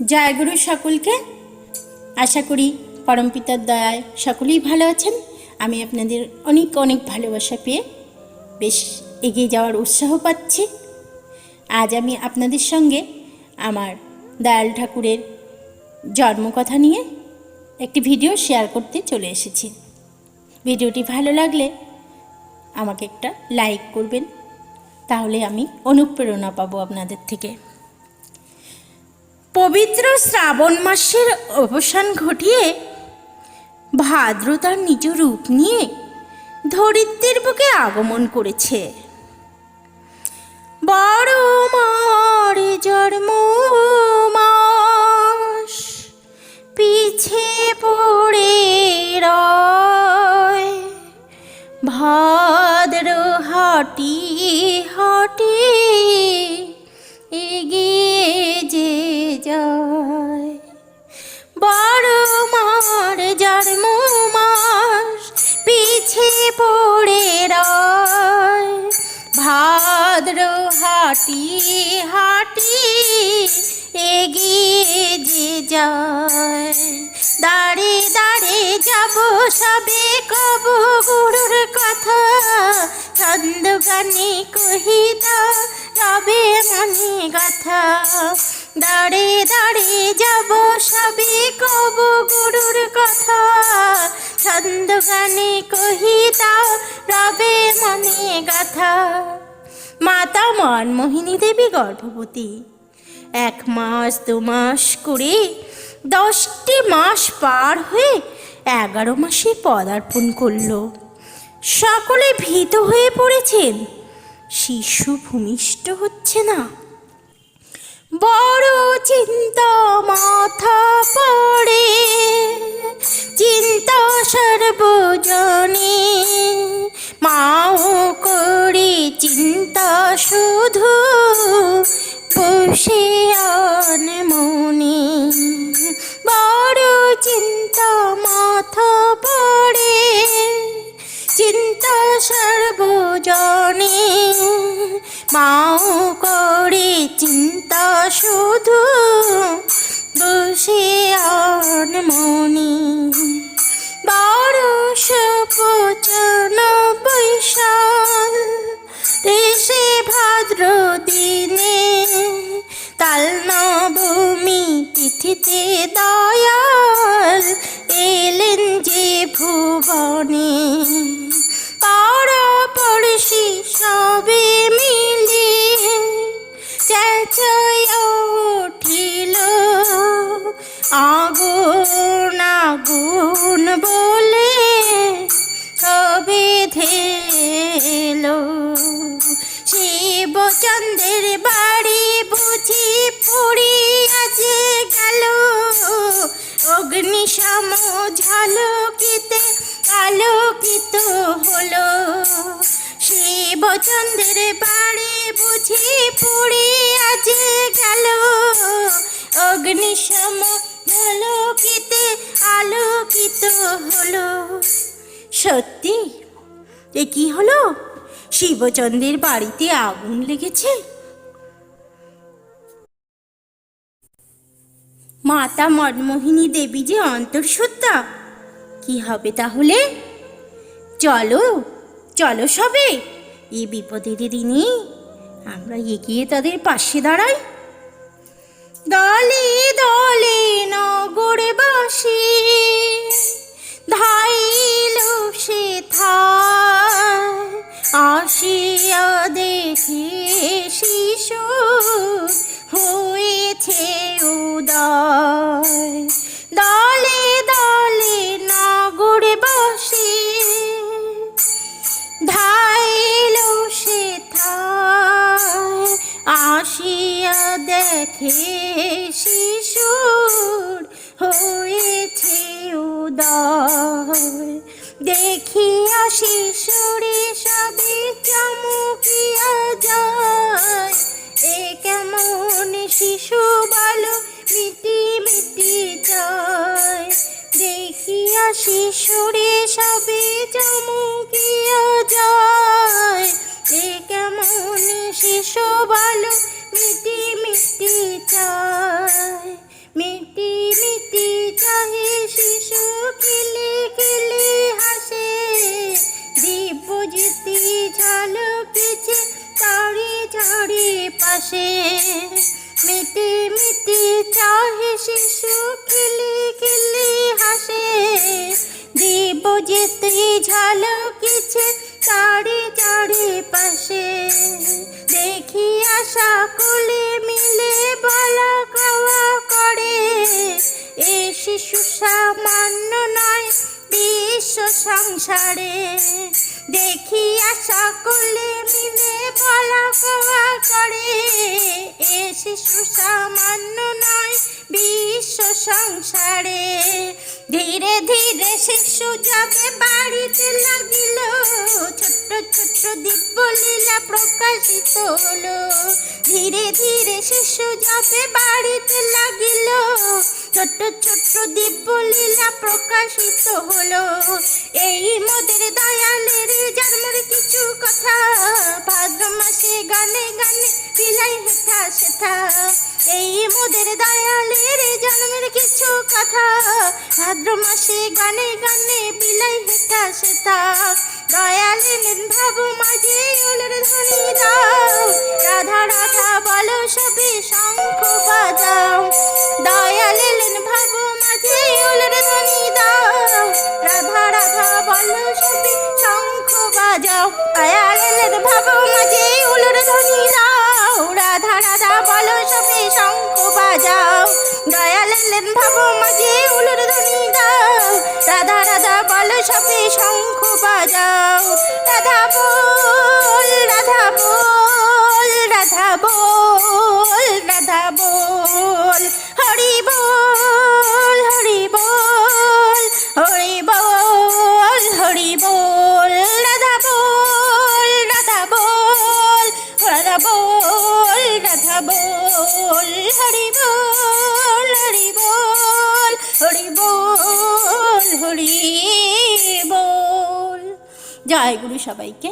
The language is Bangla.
জয়গুরু সকলকে আশা করি পরমপিতার দয়ায় সকলেই ভালো আছেন। আমি আপনাদের অনেক অনেক ভালোবাসা পেয়ে বেশ এগিয়ে যাওয়ার উৎসাহ পাচ্ছি। আজ আমি আপনাদের সঙ্গে আমার দয়াল ঠাকুরের জন্মকথা নিয়ে একটি ভিডিও শেয়ার করতে চলে এসেছি। ভিডিওটি ভালো লাগলে আমাকে একটা লাইক করবেন। তাহলে আমি অনুপ্রেরণা পাবো আপনাদের থেকে। পবিত্র শ্রাবণ মাসের অবসান ঘটিয়ে ভাদ্র তার নিজ রূপ নিয়ে ধরিত্রীর বুকে আগমন করেছে। বড় মার জন্ম মাস, পিছে পড়ে ভাদ্র হাটি হাটি এগিয়ে যায়। বড় মার জন্ম মাস পিছে পড়ে রয়। ভাদ্র হাটি হাটি এগিয়ে যে যায়। দাঁড়ে দাঁড়ে যাব সবে কব গুরুর কথা। ছন্দ গানে কহিতা রবে মনে গাথা। দাঁড়ে দাঁড়ে যাব সবে কব গুরুর কথা। ছন্দ গানে কহিতা রবে মনে গাথা। মাতা মনমোহিনী দেবী গর্ভবতী। এক মাস দু মাস করে দশটি মাস পার হয়ে এগারো মাসে পদার্পণ করল। সকলে ভীত হয়ে পড়েছেন। শিশু ভূমিষ্ঠ হচ্ছে না। বড় চিন্তা মাথা পড়ে। চিন্তা সর্বজনে মাও করে চিন্তা শুধু বসে মনে। বড় চিন্তা মাথা মাও করে চিন্তা শুধু বসে মনে। বারোশ পঁচানব্বই সাল দেশে ভাদ্র দিনে তাল নবমী তিথিতে দয়াল এলেন যে ভুবনে। পাড়া পড়শি সবে আগুন আগুন বলে সবে ধেলো শিবচন্দ্রের বাড়ি বুঝি পুড়িয়াছে গেল। অগ্নি সম ঝালকিতে আলোকিত হলো। শিবচন্দ্রের বাড়ি বুঝি পুড়িয়াছে গেল। অগ্নি সম ঝালকিতে আলোকিত হলো। সত্যি? এ কি হলো? শিবচন্দ্রের বাড়িতে আগুন লেগেছে? মাতা মনমোহিনী দেবী যে অন্তর্সত্ত্বা কি হবে তাহলে? চলো চলো সবে। এই বিপদের দিনে আমরা এগিয়ে তাদের পাশে দাঁড়াই। দলে দলে নগরবাসী ধাইল সে আসিয়া দেখি শিশু হয়েছে উদয়। দলে দলে নগরবাসী ধাইল সে আসিয়া দেখে দেখিয়া শিশুরে সবে চমকিয়া যায়। এ কেমন শিশু বলো মিটি মিটি যায় দেখিয়া শিশুরে যেতে ঝালকিছে চারি চারি পাশে। দেখি আশা কুলে মিলে বলা খাওয়া করে। এ শিশু সামান্য নয়, বিশ্ব সংসারে। দেখি আশা কুলে মিলে বলা খাওয়া করে। এ শিশু সামান্য নয়, বিশ্ব সংসারে। ধীরে ধীরে শিশু যাবে বাড়িতে লাগিল, ছোট্ট ছোট্ট দিব্য লীলা প্রকাশিত হলো। ধীরে ধীরে শিশু যাবে বাড়িতে লাগিল, ছোট্ট ছোট্ট দিব্য লীলা প্রকাশিত হলো। এই মোদের দয়ালের জন্মের কিছু কথা, ভাদ্র মাসে গানে গানে বিলাই হেথা সেথা। এই মোদের দয়ালের জন্মের কিছু কথা ভাদ্র মাসে গানে গানে বিলাই হেথা সেথা দয়ালের ভাব মাঝে ওলের ধ্বনি দাও। রাধা রাধা বলো সবে শঙ্খ বাজাও। দয়ালের ভাব মাঝে ওলের ধ্বনি দাও। রাধা রাধা বলো সবে শঙ্খ বাজাও। দয়ালের ভাব মাঝে ওলের ধ্বনি দাও। রাধা রাধা বলো সবে শঙ্খ বাজাও। দয়ালের ভাব সবে শঙ্খ বাজাও। রাধা বল রাধা বল রাধা বল রাধা বল। হরি বল হরি বল হরি বল হরি বল। রাধা বল রাধা বল রাধা বল রাধা বল। হরি বল হরি বল হরি বল। জয় গুরু সবাইকে।